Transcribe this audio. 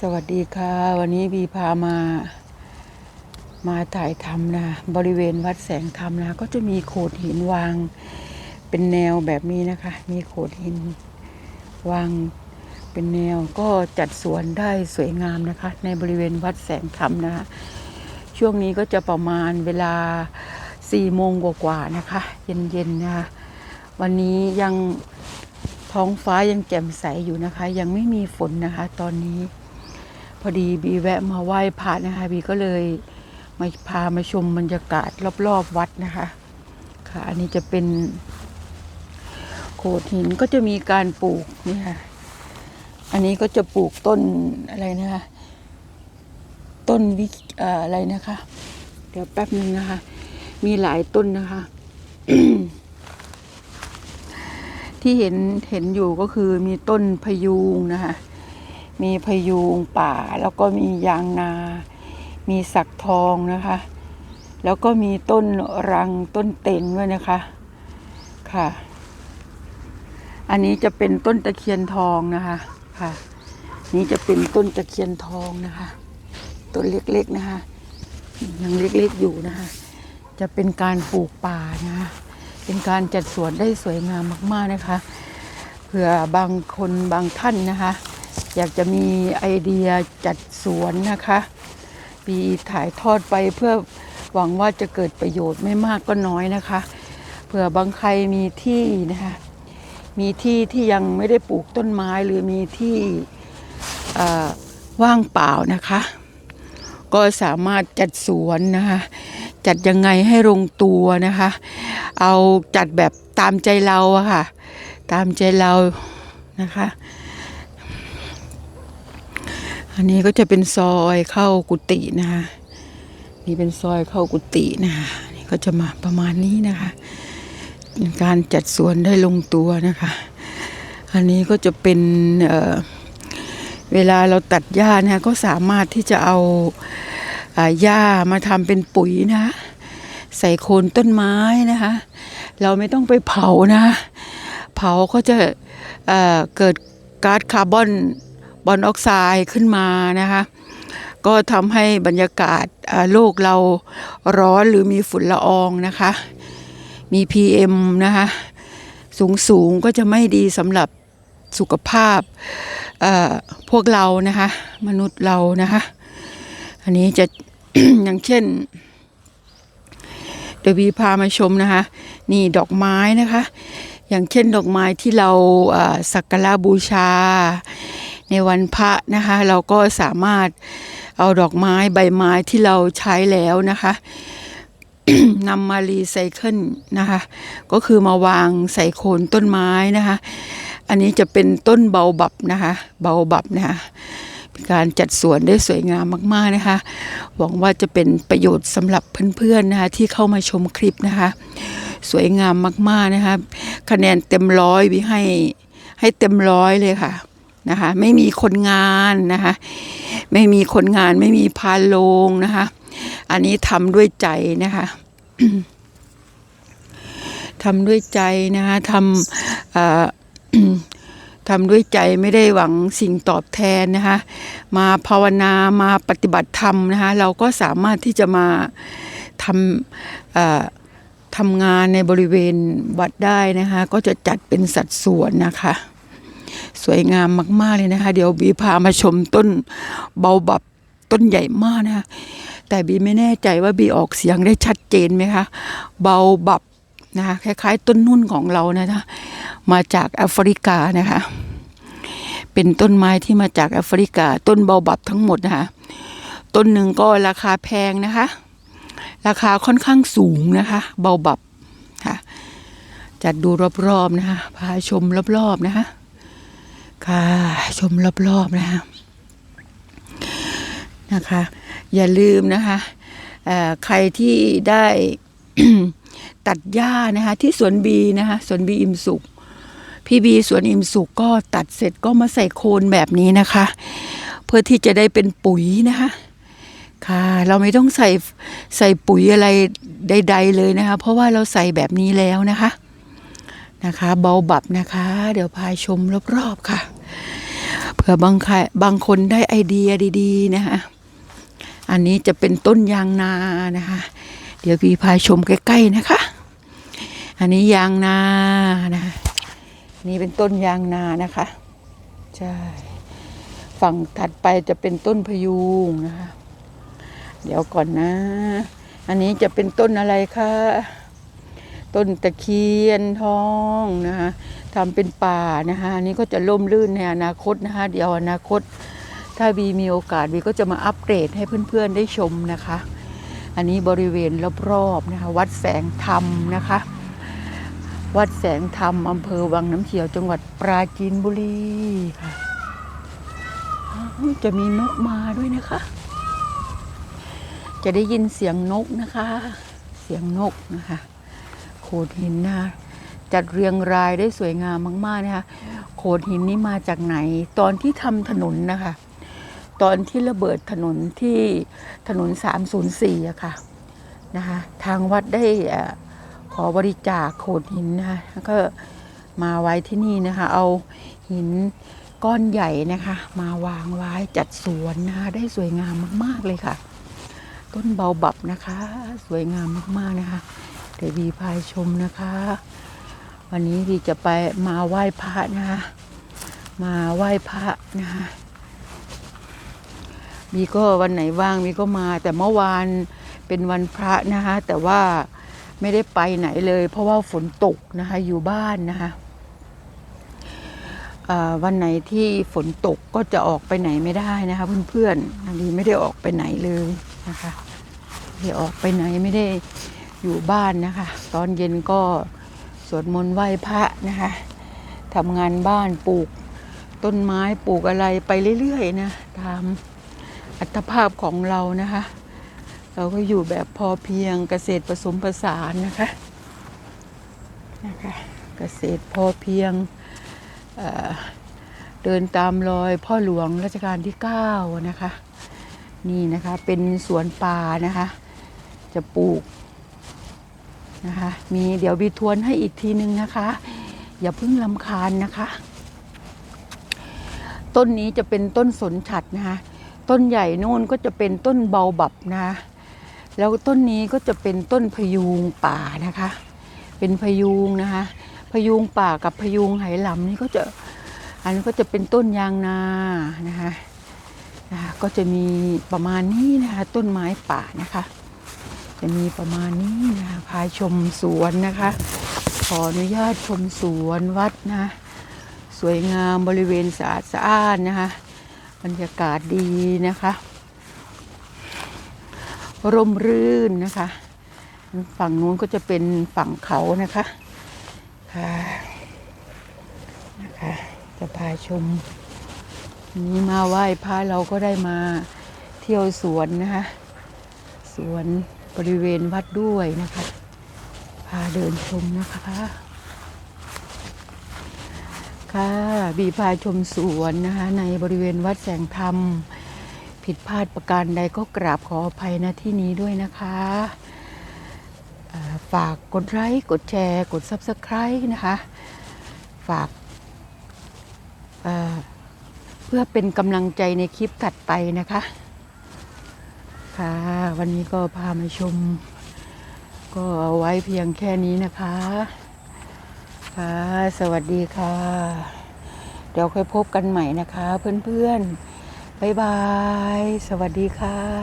สวัสดีค่ะ วันนี้บีพามา มาถ่ายทำนะ บริเวณวัดแสงธรรมนะ ก็จะมีโขดหินวาง เป็นแนวแบบนี้นะคะ มีโขดหินวางเป็นแนวก็จัดสวนได้สวยงามนะคะ ในบริเวณวัดแสงธรรมนะคะช่วงนี้ก็จะประมาณเวลาสี่โมงกว่าๆนะคะ เย็นๆนะคะวันนี้ยังท้องฟ้ายังแจ่มใสอยู่นะคะ ยังไม่มีฝนนะคะ ตอนนี้ พอดีบีแวะมาไหว้พระนะคะบีก็เลยมาพามาชมบรรยากาศรอบๆวัดนะคะ ค่ะ อันนี้จะเป็นโขดหินก็จะมีการปลูกนี่ค่ะ อันนี้ก็จะปลูกต้นอะไรนะคะ ต้นวิออะไรนะคะ เดี๋ยวแป๊บนึงนะคะ มีหลายต้นนะคะ ที่เห็นเห็นอยู่ก็คือมีต้นพยูงนะคะ มีพยูงป่า แล้วก็มียางนา มีสักทองนะคะ แล้วก็มีต้นรังต้นเต็นด้วยนะคะค่ะ อันนี้จะเป็นต้นตะเคียนทองนะคะค่ะ นี่จะเป็นต้นตะเคียนทองนะคะต้นเล็กๆนะคะยังเล็กๆอยู่นะคะ จะเป็นการปลูกป่านะคะเป็นการจัดสวนได้สวยงามมาก ๆนะคะ เผื่อบางคนบางท่านนะคะ อยากจะมีไอเดียจัดสวนนะคะปีถ่ายทอดไปเพื่อหวังว่าจะเกิดประโยชน์ไม่มากก็น้อยนะคะเผื่อบางใครมีที่นะคะมีที่ที่ยังไม่ได้ปลูกต้นไม้หรือมีที่ว่างเปล่านะคะ ก็สามารถจัดสวนนะคะจัดยังไงให้ลงตัวนะคะ เอาจัดแบบตามใจเราอะค่ะ ตามใจเรานะคะ อันนี้ก็จะเป็นซอยเข้ากุฏินะคะนี่เป็นซอยเข้ากุฏินะคะนี่ก็จะมาประมาณนี้นะคะการจัดสวนได้ลงตัวนะคะ อันนี้ก็จะเป็นเเวลาเราตัดหญ้านะะก็สามารถที่จะเอาหญ้ามาทำเป็นปุ๋ยนะ ใส่โคนต้นไม้นะคะ เราไม่ต้องไปเผานะ เผาก็จะเเกิดก๊าซคาร์บอน บอนออกไซด์ขึ้นมานะคะก็ทำให้บรรยากาศโลกเราร้อนหรือมีฝุ่นละอองนะคะ มี PM นะคะสูงสูงก็จะไม่ดีสำหรับสุขภาพพวกเรานะคะ มนุษย์เรานะคะ อันนี้จะอย่างเช่นเดี๋ยววีพามาชมนะคะ นี่ดอกไม้นะคะ อย่างเช่นดอกไม้ที่เราสักการะบูชา ในวันพระนะคะ เราก็สามารถเอาดอกไม้ใบไม้ที่เราใช้แล้วนะคะนำมารีไซเคิลนะคะ ก็คือมาวางใส่โคนต้นไม้นะคะ อันนี้จะเป็นต้นเบาบับนะคะ เบาบับนะคะการจัดสวนได้สวยงามมากๆนะคะ หวังว่าจะเป็นประโยชน์สำหรับเพื่อนๆนะคะที่เข้ามาชมคลิปนะคะ สวยงามมากๆนะคะ คะแนนเต็มร้อยวิให้ให้เต็มร้อยเลยค่ะ นะคะไม่มีคนงานนะคะไม่มีคนงานไม่มีพานโลงนะคะอันนี้ทำด้วยใจนะคะทำด้วยใจนะคะทำทำด้วยใจไม่ได้หวังสิ่งตอบแทนนะคะมาภาวนามาปฏิบัติธรรมนะคะเราก็สามารถที่จะมาทำทำงานในบริเวณวัดได้นะคะก็จะจัดเป็นสัดส่วนนะคะ สวยงามมาก ๆ เลยนะคะ เดี๋ยวบีพามาชมต้นเบาบับต้นใหญ่มากนะคะแต่บีไม่แน่ใจว่าบีออกเสียงได้ชัดเจนไหมคะเบาบับนะคะคล้าย ๆ ต้นนุ่นของเรานะคะมาจากแอฟริกานะคะ เป็นต้นไม้ที่มาจากแอฟริกา ต้นเบาบับทั้งหมดนะคะต้นหนึ่งก็ราคาแพงนะคะ ราคาค่อนข้างสูงนะคะ เบาบับค่ะจัดดูรอบๆนะคะพาชมรอบๆนะคะ ค่ะ ชมรอบๆนะคะนะคะ อย่าลืมนะคะใครที่ได้ตัดหญ้านะคะที่สวนบีนะคะสวนบีอิมสุข พี่บีสวนอิมสุขก็ตัดเสร็จก็มาใส่โคนแบบนี้นะคะ เพื่อที่จะได้เป็นปุ๋ยนะคะค่ะ เราไม่ต้องใส่ใส่ปุ๋ยอะไรใด ๆ เลยนะคะ เพราะว่าเราใส่แบบนี้แล้วนะคะ นะคะ เบาบับนะคะ เดี๋ยวพายชมรอบๆค่ะ เผื่อบางใครบางคนได้ไอเดียดีๆนะคะ อันนี้จะเป็นต้นยางนานะคะ เดี๋ยวพี่พายชมใกล้ๆนะคะ อันนี้ยางนานะคะนี่เป็นต้นยางนานะคะใช่ฝั่งถัดไปจะเป็นต้นพยูงนะคะ เดี๋ยวก่อนนะ อันนี้จะเป็นต้นอะไรคะ ต้นตะเคียนทองนะคะทำเป็นป่านะคะนี้ก็จะล่มลื่นในอนาคตนะคะเดี๋ยวอนาคต ถ้าบีมีโอกาสบีก็จะมาอัปเดตให้เพื่อนๆได้ชมนะคะ อันนี้บริเวณรอบๆนะคะวัดแสงธรรมนะคะ วัดแสงธรรมอำเภอวังน้ำเขียวจังหวัดปราจีนบุรีค่ะจะมีนกมาด้วยนะคะ จะได้ยินเสียงนกนะคะ เสียงนกนะคะ โขดหินนะคะจัดเรียงรายได้สวยงามมาก ๆ นะคะ โขดหินนี้มาจากไหน ตอนที่ทำถนนนะคะ ตอนที่ระเบิดถนนที่ถนน 304อะค่ะนะคะ ทางวัดได้ขอบริจาคโขดหินนะคะแล้วก็มาไว้ที่นี่นะคะ เอาหินก้อนใหญ่นะคะ มาวางไว้จัดสวนนะคะได้สวยงามมาก ๆ เลยค่ะ ต้นเบาบับนะคะ สวยงามมาก ๆ นะคะ เดี๋ยววีพายชมนะคะ วันนี้วีจะไปมาไหว้พระนะคะมาไหว้พระนะคะมีก็วันไหนว่างมีก็มา แต่เมื่อวานเป็นวันพระนะคะแต่ว่าไม่ได้ไปไหนเลย เพราะว่าฝนตกนะคะอยู่บ้านนะคะวันไหนที่ฝนตกก็จะออกไปไหนไม่ได้นะคะเพื่อนๆวีไม่ได้ออกไปไหนเลยนะคะไม่ได้ออกไปไหนไม่ได้ อยู่บ้านนะคะ ตอนเย็นก็สวดมนต์ไหว้พระนะคะทำงานบ้านปลูกต้นไม้ปลูกอะไรไปเรื่อยๆนะตามอัตภาพของเรานะคะ เราก็อยู่แบบพอเพียงเกษตรผสมผสานนะคะนะคะเกษตรพอเพียงเเดินตามรอยพ่อหลวงรัชกาลที่ 9 นะคะ นี่นะคะเป็นสวนป่านะคะ จะปลูก นะคะ มีเดี๋ยวบีทวนให้อีกทีนึงนะคะ อย่าเพิ่งลำคาญนะคะ ต้นนี้จะเป็นต้นสนฉัดนะคะต้นใหญ่นู่นก็จะเป็นต้นเบาบับนะะแล้วต้นนี้ก็จะเป็นต้นพยูงป่านะคะ เป็นพยูงนะคะ พยูงป่ากับพยูงไหหลำนี่ก็จะอันนี้ก็จะเป็นต้นยางนานะคะนะคะก็จะมีประมาณนี้นะคะ ต้นไม้ป่านะคะ จะมีประมาณนี้นะคะพาชมสวนนะคะ ขออนุญาตชมสวนวัดนะ สวยงามบริเวณสะอาดสะอ้านนะคะ บรรยากาศดีนะคะ ร่มรื่นนะคะ ฝั่งนู้นก็จะเป็นฝั่งเขานะคะค่ะนะคะ จะพาชมนี้มาไหว้พระเราก็ได้มาเที่ยวสวนนะคะ สวน บริเวณวัดด้วยนะคะ พาเดินชมนะคะ ค่ะบีพาชมสวนนะคะ ในบริเวณวัดแสงธรรม ผิดพลาดประการใดก็กราบขออภัยณที่นี้ด้วยนะคะฝากกดไลค์กดแชร์กด Subscribe นะคะ ฝากเเพื่อเป็นกำลังใจในคลิปถัดไปนะคะ ค่ะ วันนี้ก็พามาชม ก็เอาไว้เพียงแค่นี้นะคะ ค่ะ สวัสดีค่ะ เดี๋ยวค่อยพบกันใหม่นะคะ เพื่อนๆบ๊ายบาย สวัสดีค่ะ